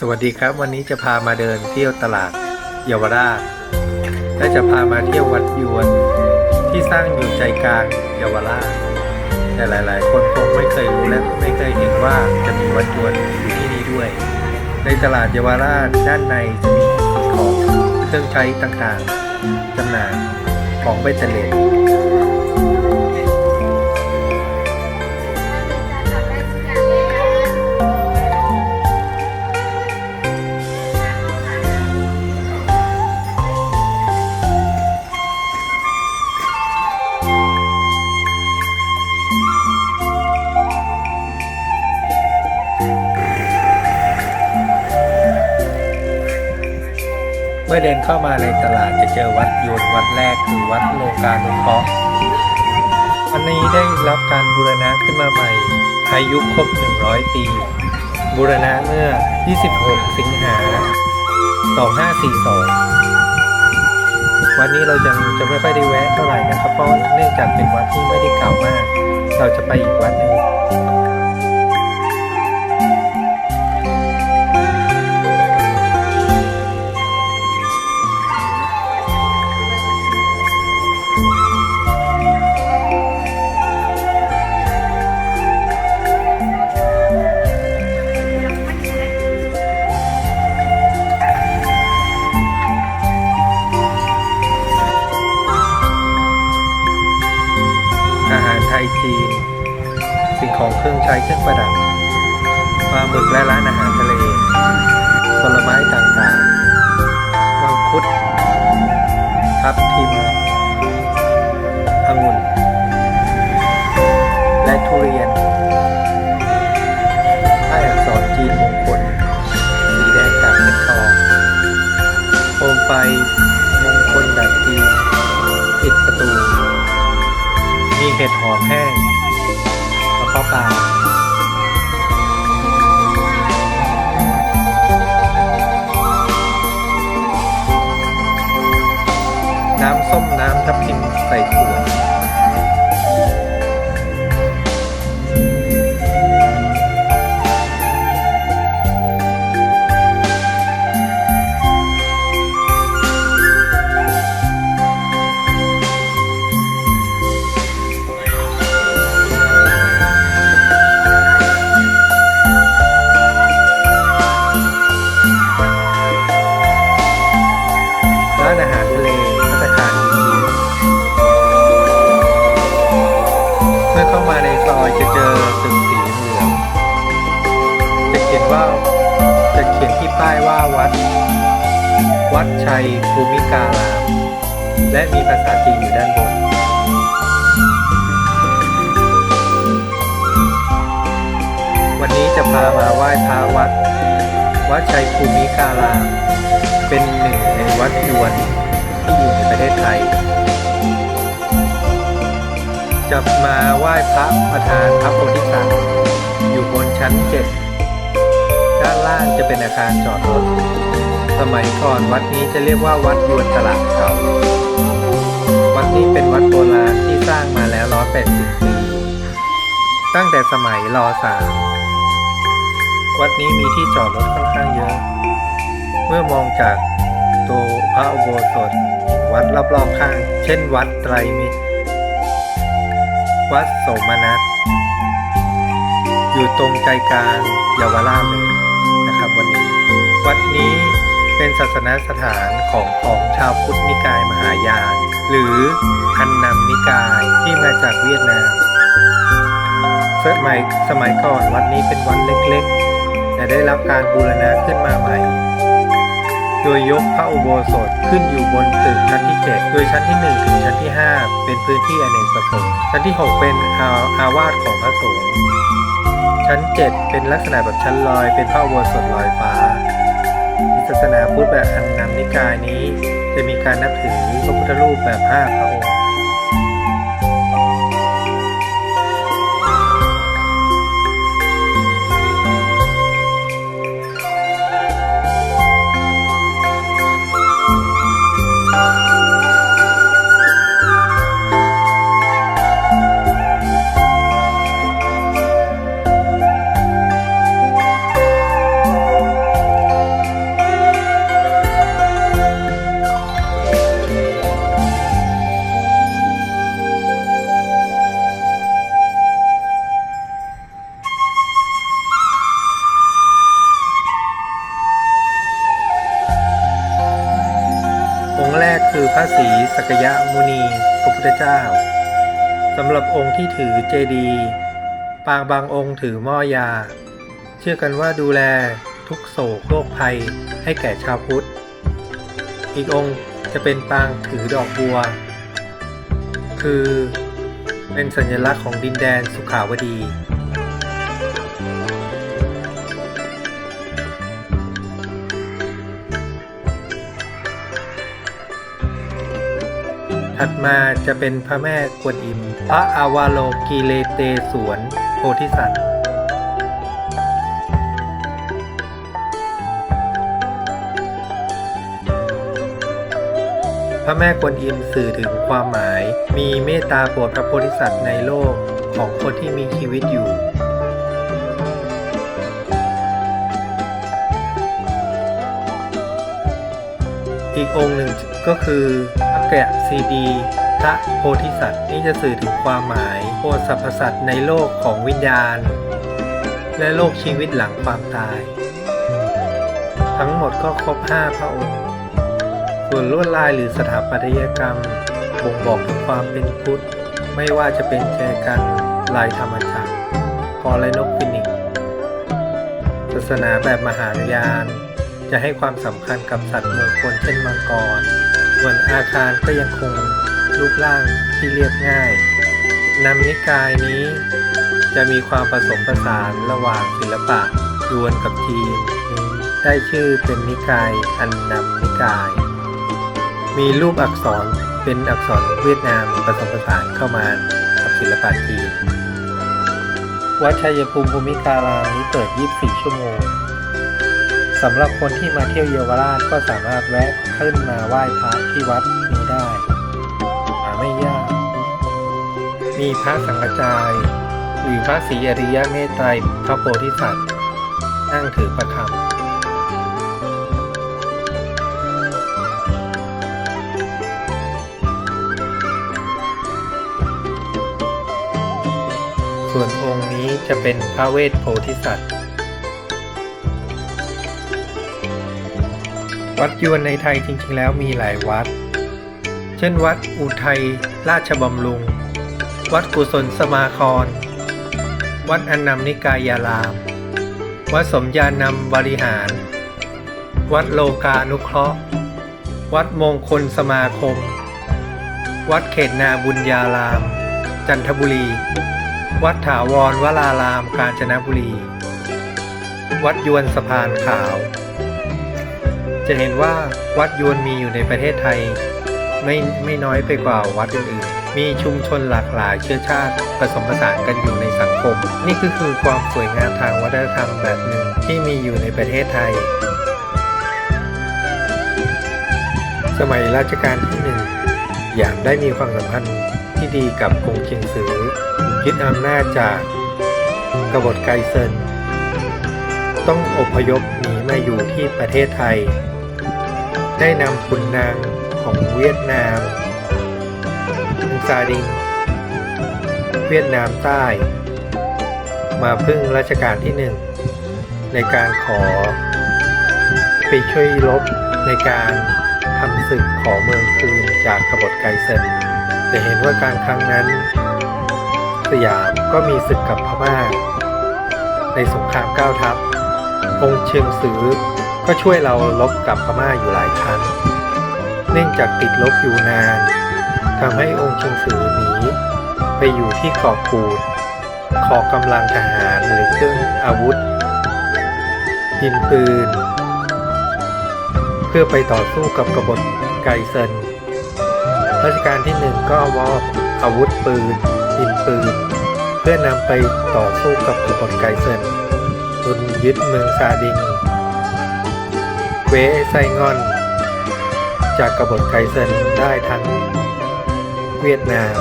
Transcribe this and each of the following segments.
สวัสดีครับ วันนี้จะพามาเดินเที่ยวตลาดเยาวราชและจะพามาเที่ยววัดยวนที่สร้างอยู่ใจกลางเยาวราชแต่หลาย ๆ คนคงไม่เคยรู้และไม่เคยเห็นว่าจะมีวัดยวนอยู่ที่นี่ด้วย ในตลาดเยาวราชด้านในจะมีของเครื่องใช้ต่างๆจำหน่ายของเบตเตอร์เลน เข้ามาในตลาดจะเจอวัดโยนวัดแรกคือวัดโลกานุเคราะห์วันนี้ได้รับการบูรณะขึ้นมาใหม่ อายุครบ 100 ปี บูรณะเมื่อ 26 สิงหา 2542 วันนี้เรายังจะไม่ค่อยได้แวะเท่าไหร่นะครับ เพราะเนื่องจากเป็นวัดที่ไม่ได้เก่ามาก เราจะไปอีกวัดหนึ่ง ของเครื่องใช้เครื่องประดับปลาหมึกและร้านอาหารทะเล ผลไม้ต่างๆมังคุดทับทิมองุ่น และทุเรียน ที่ป้ายว่าวัด วัดชัยภูมิการาม และมีภาษาจีนอยู่ด้านบน วันนี้จะพามาไหว้พระวัด วัดชัยภูมิการาม เป็นหนึ่งในวัดยวนที่อยู่ในประเทศไทยจะมาไหว้พระประธานพระโพธิสัตว์อยู่บนชั้นเจ็ด ด้านล่างจะเป็นอาคารจอดรถ สมัยก่อนวัดนี้จะเรียกว่าวัดยวนตลาดเก่าวัดนี้เป็นวัดโบราณที่สร้างมาแล้ว180ปี ตั้งแต่สมัยรสามวัดนี้มีที่จอดรถค่อนข้างเยอะ เมื่อมองจากตัวพระอุโบสถ วัดรอบๆข้าง เช่น วัดไตรมิตร วัดโสมนัสอยู่ตรงใจกลางเยาวราชเลย สนสถานของของชาวพุทธนิกายมหายาน หรือฮันนัมนิกายที่มาจากเวียดนาม สมัยสมัยก่อนวัดนี้เป็นวัดเล็กๆ แต่ได้รับการบูรณะขึ้นมาใหม่ โดยยกพระอุโบสถขึ้นอยู่บนตึกชั้นที่ 7 โดยชั้นที่ 1 ถึงชั้นที่ 5 เป็นพื้นที่อเนกประสงค์ชั้นที่ 6 เป็นอาอาวาสของพระสงฆ์ชั้น 7 เป็นลักษณะแบบชั้นลอยเป็นพระอุโบสถลอยฟ้า นศาสนาพุทธแบบอันนำนิกายนี้ จะมีการนับถือพระพุทธรูปแบบห้าพระองค์ ที่ถือเจดีย์ปางบางองค์ถือหม้อยา เชื่อกันว่าดูแลทุกโศกโรคภัยให้แก่ชาวพุทธ อีกองค์จะเป็นปางถือดอกบัว คือเป็นสัญลักษณ์ของดินแดนสุขาวดี ถัดมาจะเป็นพระแม่กวนอิม พระอาวาโลกีเลเตสวน โพธิสัตว์พระแม่กวนอิมสื่อถึงความหมาย มีเมตตาโปรดพระโพธิสัตว์ในโลกของคนที่มีชีวิตอยู่ อีกองค์หนึ่งก็คือ แกะซีดีพระโพธิสัตว์นี่จะสื่อถึงความหมายโปรดสรรพสัตว์ในโลกของวิญญาณ และโลกชีวิตหลังความตาย ทั้งหมดก็ครบห้าพระองค์ ส่วนลวดลายหรือสถาปัตยกรรม บ่งบอกถึงความเป็นพุทธ ไม่ว่าจะเป็นแจกันลายธรรมจักรกอและนกฟินิกศาสนาแบบมหายานจะให้ความสำคัญกับสัตว์มงคลเช่นมังกร ส่วนอาคารก็ยังคงรูปร่างที่เรียบง่ายนำนิกายนี้จะมีความผสมผสานระหว่างศิลปะยวนกับจีน ได้ชื่อเป็นนิกายอันนำนิกาย มีรูปอักษรเป็นอักษรเวียดนามผสมผสานเข้ามากับศิลปะจีน วัดชัยภูมิภูมิการามนี้เปิด 24 ชั่วโมงสำหรับคนที่มาเที่ยวเยาวราชก็สามารถแวะ ขึ้นมาไหว้พระที่วัดนี้ได้หาไม่ยาก มีพระสังฆจาย หรือพระศรีอริยเมตไตรพระโพธิสัตว์ นั่งถือประคำส่วนองค์นี้จะเป็นพระเวทโพธิสัตว์ วัดยวนในไทยจริงๆแล้วมีหลายวัด เช่นวัดอุทัยราชบำรุง วัดกุศลสมาคร วัดอนนำนิกายาราม วัดสมญานำบริหาร วัดโลกานุเคราะห์ วัดมงคลสมาคม วัดเขตนาบุญญาราม จันทบุรี วัดถาวรวรารามกาญจนบุรี วัดยวนสะพานขาว จะเห็นว่าวัดยวนมีอยู่ในประเทศไทย ไม่ไม่น้อยไปกว่าวัดอื่นๆ มีชุมชนหลากหลายเชื้อชาติผสมผสานกันอยู่ในสังคม นี่ก็คือความสวยงามทางวัฒนธรรมแบบหนึ่งที่มีอยู่ในประเทศไทย สมัยรัชกาลที่หนึ่งอย่างได้มีความสัมพันธ์ที่ดีกับกงเชียงซือยึดอำนาจจากกบฏไกเซินต้องอพยพหนีมาอยู่ที่ประเทศไทย ได้นำขุนนางของเวียดนามอุงซาดิง เวียดนามใต้ มาพึ่งรัชกาลที่หนึ่งในการขอ ไปช่วยรบในการทำศึกขอเมืองคืนจากกบฏไกเซินแต่เห็นว่าการครั้งนั้น สยามก็มีศึกกับพม่า ในสงครามเก้าทัพองค์เชียงซือ ก็ช่วยเราลบกับพม่าอยู่หลายครั้ง เนื่องจากติดลบอยู่นานทำให้องค์ชียงซือหนีไปอยู่ที่เกาะกูดขอกำลังทหารหรือเครื่องอาวุธดินปืน เพื่อไปต่อสู้กับกบฏไกเซนรัชกาลที่หนึ่งก็มอบอาวุธปืนดินปืน เพื่อนำไปต่อสู้กับกบฏไกเซนจนยึดเมืองซาดิง วไซงอน จากกบฏไกเซนได้ทั้งเวียดนาม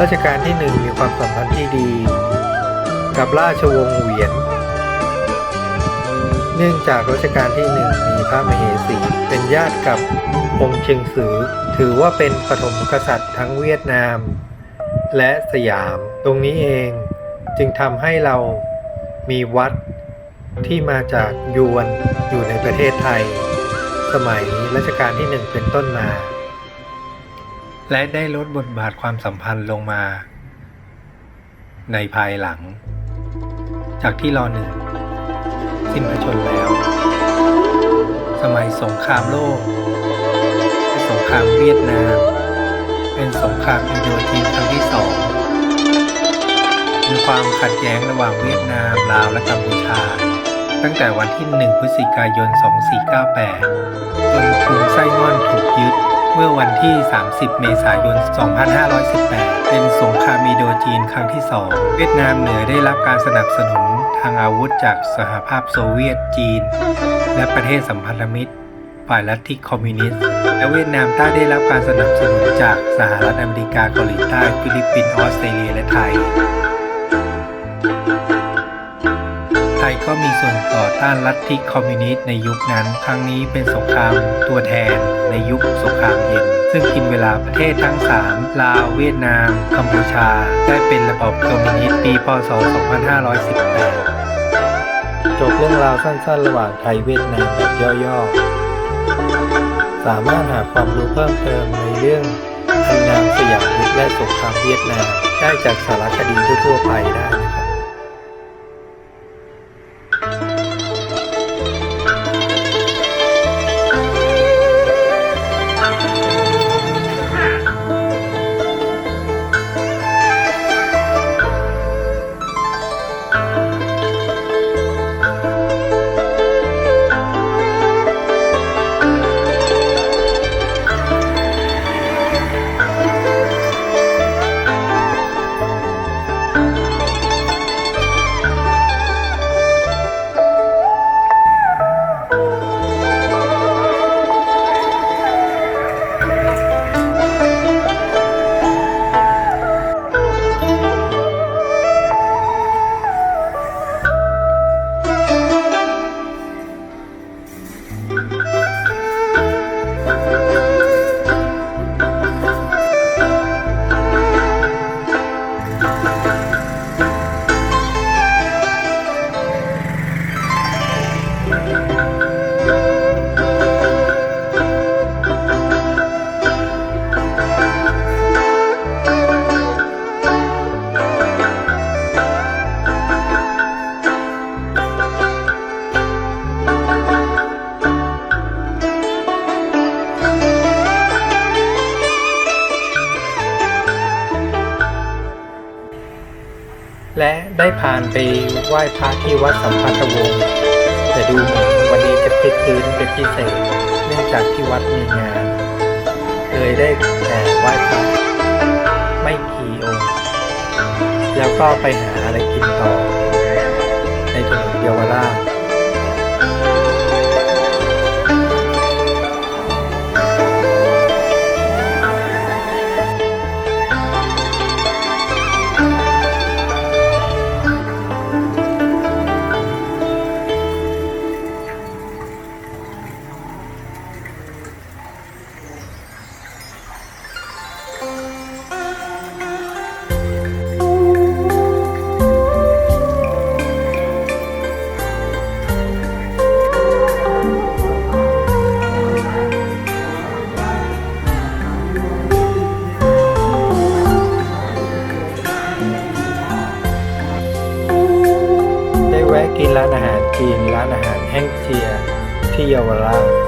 รัชกาลที่หนึ่งมีความสัมพันธ์ที่ดี กับราชวงศ์เหวียน เนื่องจากรัชกาลที่หนึ่งมีพระมเหสีเป็นญาติกับองค์เชียงซือ ถือว่าเป็นปฐมกษัตริย์ทั้งเวียดนาม และสยาม ตรงนี้เองจึงทำให้เรามีวัด ที่มาจากยวนอยู่ในประเทศไทย สมัยรัชกาลที่หนึ่งเป็นต้นมา และได้ลดบทบาทความสัมพันธ์ลงมา ในภายหลัง จากที่รอหนึ่งสิ้นพระชนแล้ว สมัยสงครามโลกและสงครามเวียดนาม เป็นสงครามอินโดจีนครั้งที่สองมีความขัดแย้งระหว่างเวียดนามลาวและกัมพูชา ตั้งแต่วันที่ 1 พฤศจิกายน 2498 จนกรุงไส้ง่อนถูกยึด เมื่อวันที่ 30 เมษายน 2518 เป็นสงครามอินโดจีนครั้งที่ 2 เวียดนามเหนือได้รับการสนับสนุนทางอาวุธจากสหภาพโซเวียตจีน และประเทศสัมพันธมิตร ฝ่ายลัทธิคอมมิวนิสต์และเวียดนามใต้ได้รับการสนับสนุนจากสหรัฐอเมริกาเกาหลีใต้ฟิลิปปินส์ออสเตรเลียและไทย ยก็มีส่วนต่อต้านลัทธิคอมมิวนิสต์ในยุคนั้น ครั้งนี้เป็นสงครามตัวแทนในยุคสงครามเย็น ซึ่งกินเวลาประเทศทั้ง 3 ลาว เวียดนาม กัมพูชา ได้เป็นระบอบคอมมิวนิสต์ปีพศ 2518 จบเรื่องราวสั้นๆ ระหว่างไทยเวียดนามแบบย่อๆ สามารถหาความรู้เพิ่มเติมในเรื่องอันนามสยามยุทธและสงครามเวียดนามได้จากสารคดีทั่วๆไปได้ และได้ผ่านไปไหว้พระที่วัดสัมพันธวงศ์แต่ดูเหมือนวันนี้จะพิพื้นเป็นพิเศษเนื่องจากที่วัดมีงานเลยได้แต่ไหว้พระไม่กี่องค์แล้วก็ไปหาอะไรกินต่อ ในถนนเยาวราช ร้านอาหารจีน ร้านอาหารแห้งเจีย ที่เยาวราช